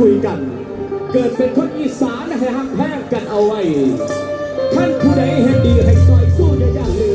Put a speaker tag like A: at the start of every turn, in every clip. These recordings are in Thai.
A: คุยกัน เกิดเป็นคนอีสานให้หักแพงกันเอาไว้ท่านผู้ใดเห็นดีให้ซอยสู้
B: ได้ยากเล
A: ย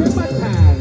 A: Christmas time.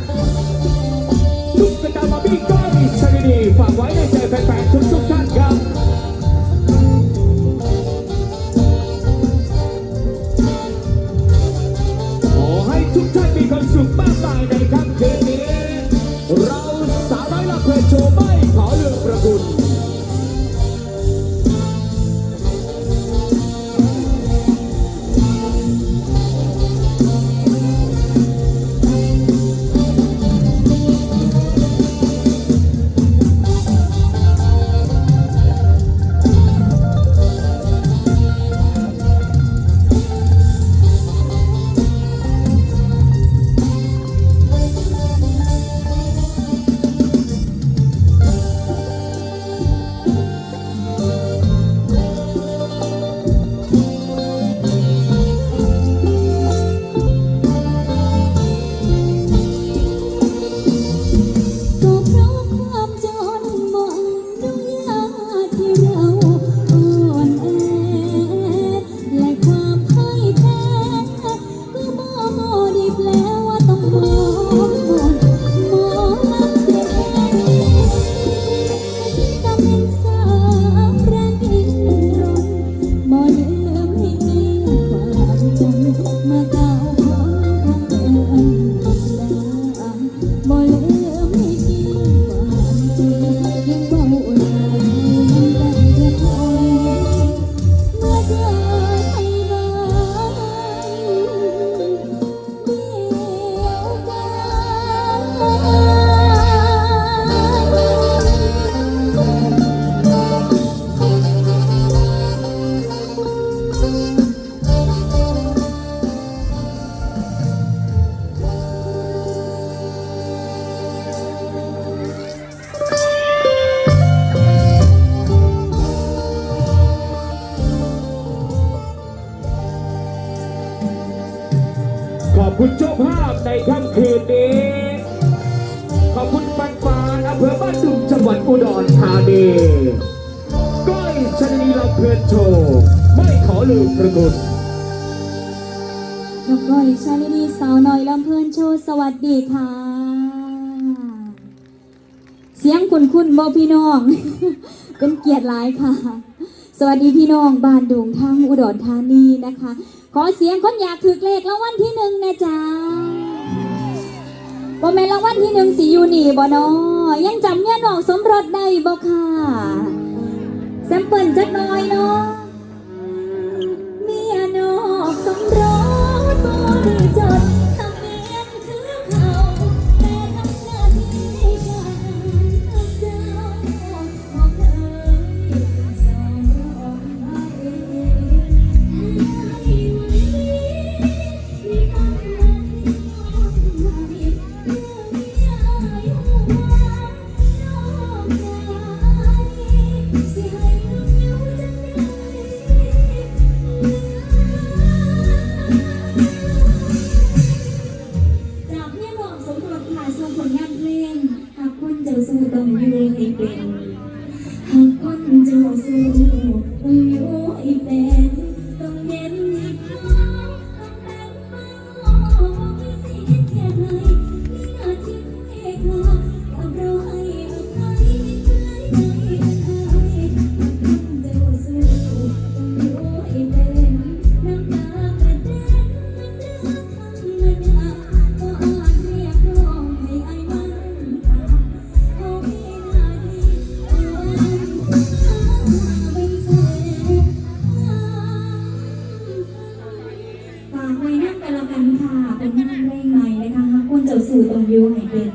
A: อุดร
C: ธานีก้อยชนีลำเพลินโชว์ไม่ขอลืมประกุ
A: ลก้อยชาลินีสาวน้อยลำเพลินโชว์สวัสดีค่ะ เสียงคุณคุณโมพี่น้อง เป็นเกียรติหลายค่ะ สวัสดีพี่น้องบ้านดุงทางอุดรธานีนะคะ ขอเสียงคนอยากถือเลขรางวันที่หนึ่งนะจ๊ะบ่แม่นรางวันที่หนึ่งสิยูนี่บ่น้อง ยังจำเมียน้องสมรสได้บ่ค่ะแซมเปิลจักน้อยเนาะ ไม่ไกลนะคะหากคุณเจ้าสู่ตรงยูวใหเป็น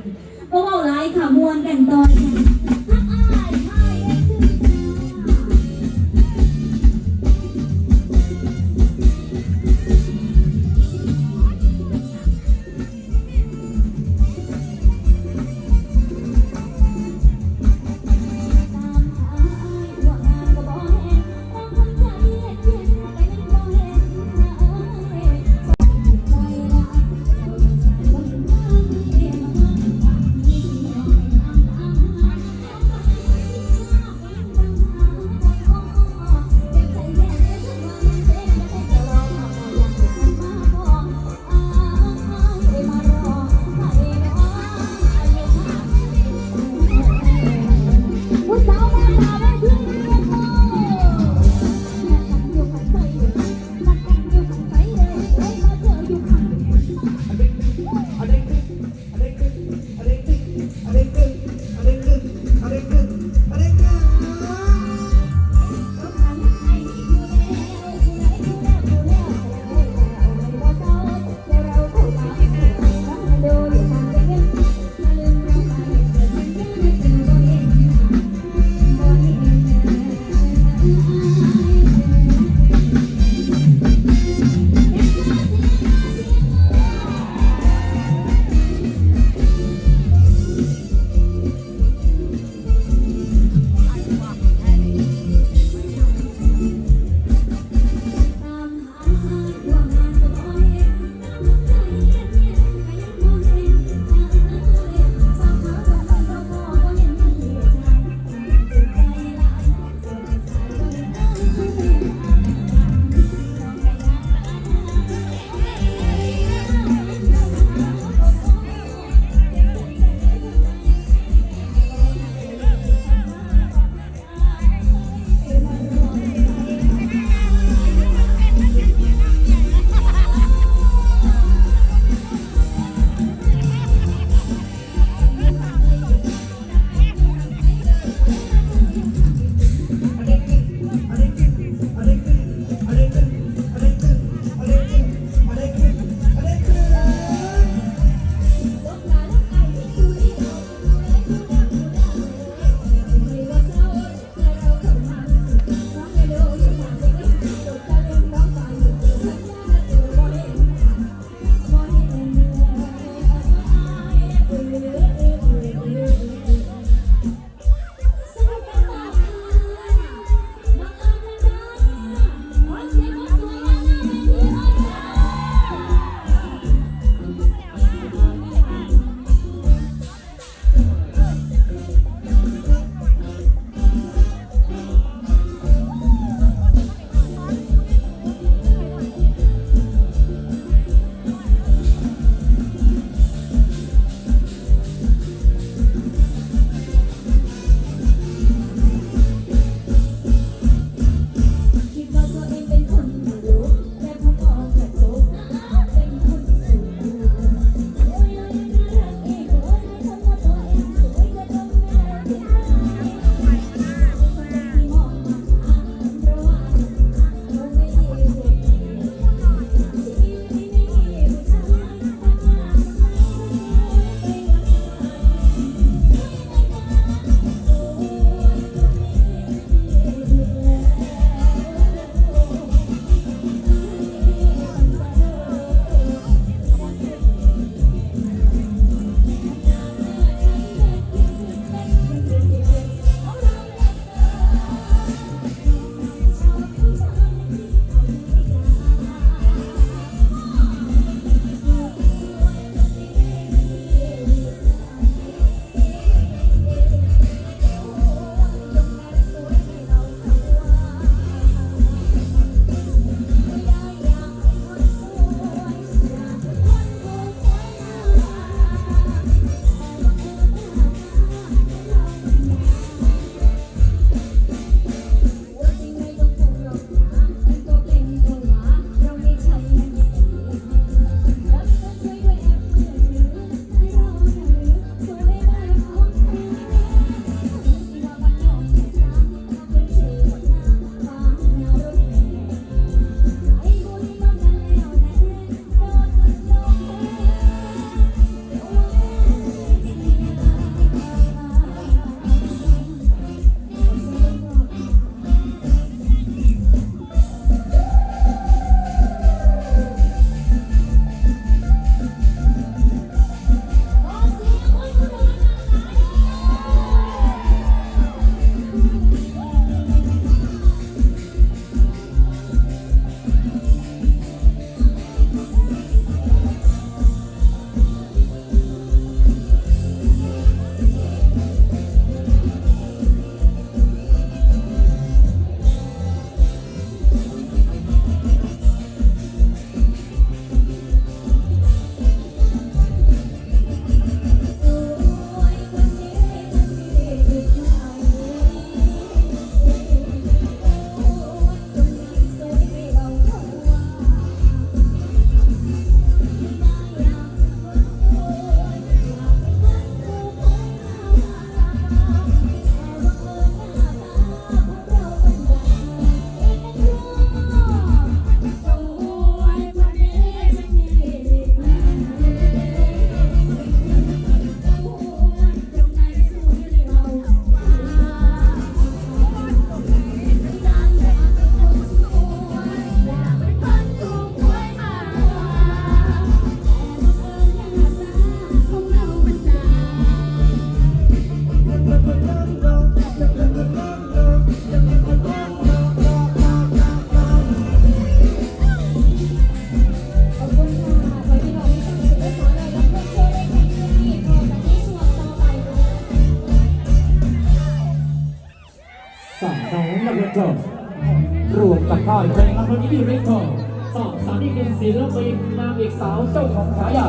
A: องสอ
C: งสามนี่เป็นศิลปินนางเอกสาวเจ้าของฉายา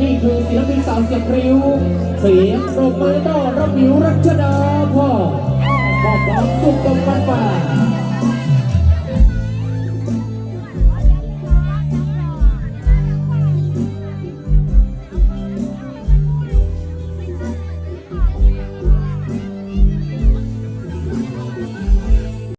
C: นี่คือศิลปินสาวเสียงริ้วเสียงปรบมือต้อนรับวิวรัชดาพ่อมอบความสุขกับแฟนๆ